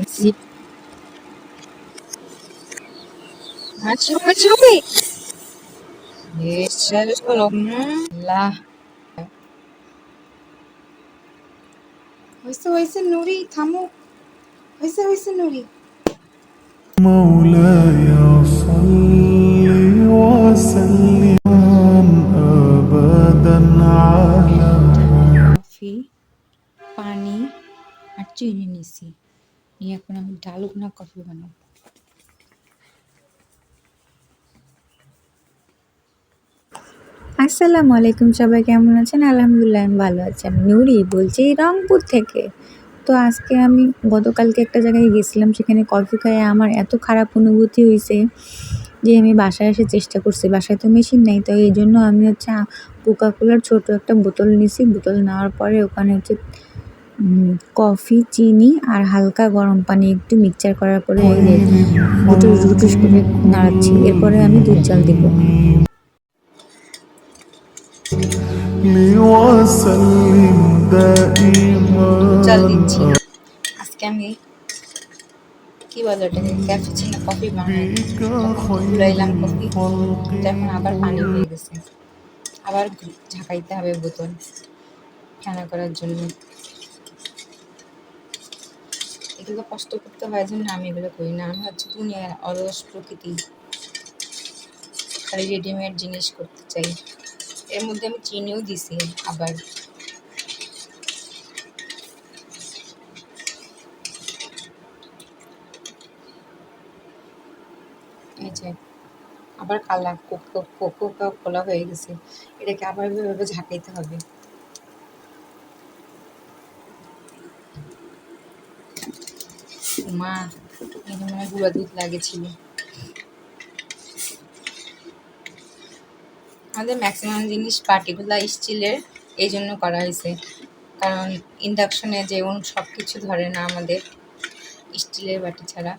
MC. Macho, macho, güey. Deixa los colombianos. La. Oysa oysa Nuri, kamu. Oysa oysa Nuri. مولاي ডালুকনা coffee বানাবো আসসালামু আলাইকুম সবাই, কেমন আছেন? আলহামদুলিল্লাহ, আমি ভালো আছি। আমি নুরি বলছি রংপুর থেকে। তো আজকে আমি গতকালকে একটা জায়গায় গেছিলাম, সেখানে কফি খাই। আমার এত খারাপ অনুভূতি হয়েছে যে আমি বাসায় এসে চেষ্টা করছি। বাসায় তো মেশিন নেই, তো এই জন্য আমি হচ্ছে কোকা কোলার ছোটো একটা বোতল নিছি। বোতল নেওয়ার পরে ওখানে হচ্ছে কফি চিনি আর হালকা গরম পানি একটু মিক্সচার করার পরে হ্যাঁ, হ্যাঁ, হ্যাঁ, গুটুস গুটুস করে নাড়াচ্ছি। এরপরে আমি দুধ চাল দিব। জাল দিচ্ছি। আজকে আমি কি বলে ওটাকে ক্যাফেচিনো কফি বানাই। ঘুরাইলাম কফি। এখন আবার পানি হয়ে গেছে। আবার ঝাঁকাইতে হবে বোতল। ঠান্ডা করার জন্য। এগুলো কষ্ট করতে হয় জন্য আমি এগুলো করি না। আমি হচ্ছে দুনিয়ার অলস প্রকৃতি, খালি রেডিমেড জিনিস করতে চাই। এর মধ্যে আমি চিনিও দিছি আবার। এই আবার কালা কোকো খোলা হয়ে গেছে। এটাকে আবার ঝাঁকাইতে হবে। মা এটা মনে হয় গুঁড়া দুধ লাগেছিল। আমাদের ম্যাক্সিমাম জিনিস পার্টিকুলার স্টিলের এই জন্য করা হয়েছে। কারণ ইন্ডাকশনে যেমন সব কিছু ধরে না আমাদের স্টিলের বাটি ছাড়া।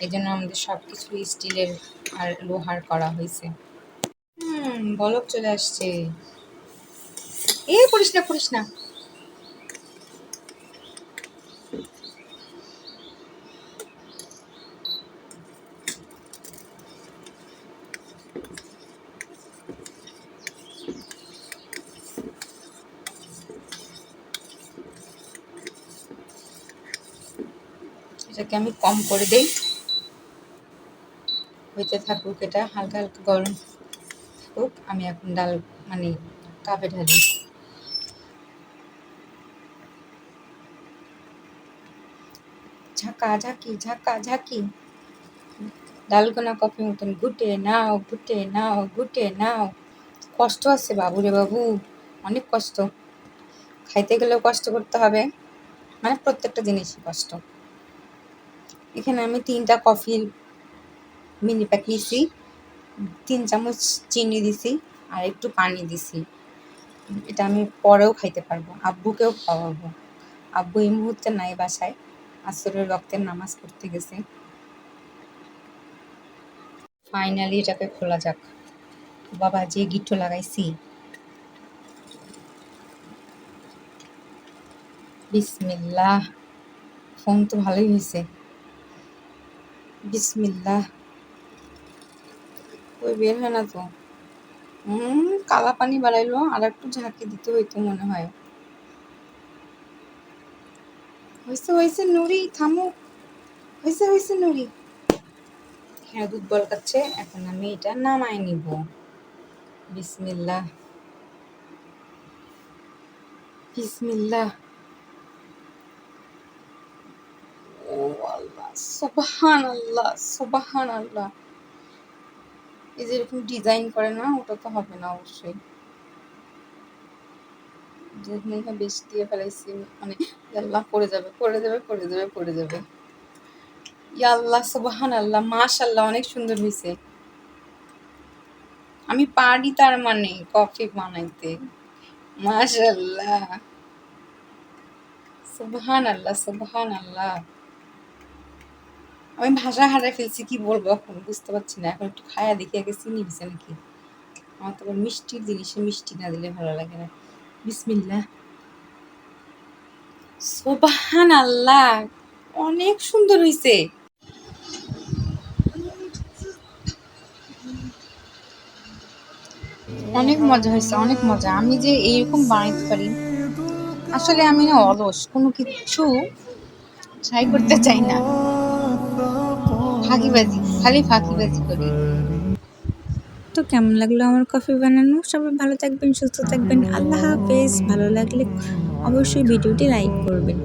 এই জন্য আমাদের সব কিছু স্টিলের আর লোহার করা হয়েছে। হুম, বলক চলে আসছে। এ করিস না করিস না। এটাকে আমি কম করে দেই। হইতে থাকুক, এটা হালকা হালকা গরম থাকুক, আমি এখন ডাল মানে কাপে ঢালি। ঝাঁকা, ঝাঁকি ঝাঁকা, ঝাঁকি। ডালগোনা কফি মতন ঘুটে নাও ঘুটে নাও ঘুটে নাও। কষ্ট আছে বাবু রে বাবু, অনেক কষ্ট। খাইতে গেলেও কষ্ট করতে হবে। মানে প্রত্যেকটা জিনিসই কষ্ট। এখানে আমি তিনটা কফির মিনি প্যাক নিছি। তিন চামচ চিনি দিছি আর একটু পানি দিছি। এটা আমি পরেও খাইতে পারব, আব্বুকেও খাওয়াবো। আব্বু এই মুহূর্তে নাই বাসায়, আসরের রক্তের নামাজ পড়তে গেছে। ফাইনালি এটাকে খোলা যাক। বাবা, যে গিট্টো লাগাইছি। বিসমিল্লাহ, ফোন তো ভালোই হয়েছে বিসমিল্লাহ। ওই বের হয় না তো? হুম কালা পানি বাড়াইলো, আর একটু ঝাঁকি দিতে হইতো মনে হয়। হয়েছে হয়েছে নুরি, থামো। হয়েছে হয়েছে নুরি। হ্যাঁ দুধ বলকাচ্ছে এখন আমি এটা নামাই নিব। বিসমিল্লাহ। বিসমিল্লাহ ও আল্লাহ সুবহান আল্লাহ এই যে এরকম ডিজাইন করে না, ওটা তো হবে না অবশ্যই। বেশি দিয়ে ফেলাইছি মানে আল্লাহ পড়ে যাবে পড়ে যাবে পড়ে যাবে পড়ে যাবে। আল্লাহ আল্লাহ মাশাল্লাহ অনেক সুন্দর হয়েছে আমি পারি তার মানে কফি বানাইতে। মাশাল্লাহ সুবহান আল্লাহ সুবহান আল্লাহ আমি ভাষা হারাই ফেলছি, কি বলব এখন? বুঝতে পারছি না। এখন একটু খায়া দেখি, আগে চিনি দিছে নাকি? আমার তো মিষ্টির জিনিসে মিষ্টি না দিলে ভালো লাগে না। বিসমিল্লাহ। সোবাহান আল্লাহ অনেক সুন্দর হয়েছে অনেক মজা হয়েছে, অনেক মজা। আমি যে এইরকম বানাইতে পারি, আসলে আমি না অলস, কোনো কিছু ট্রাই করতে চাই না। ফাঁকিবাজি খালি ফাঁকিবাজি করি। তো কেমন লাগল আমার কফি বানানো? সবাই ভালো থাকবেন, সুস্থ থাকবেন। আল্লাহ হাফেজ। ভালো লাগলে অবশ্যই ভিডিওটি লাইক করবেন।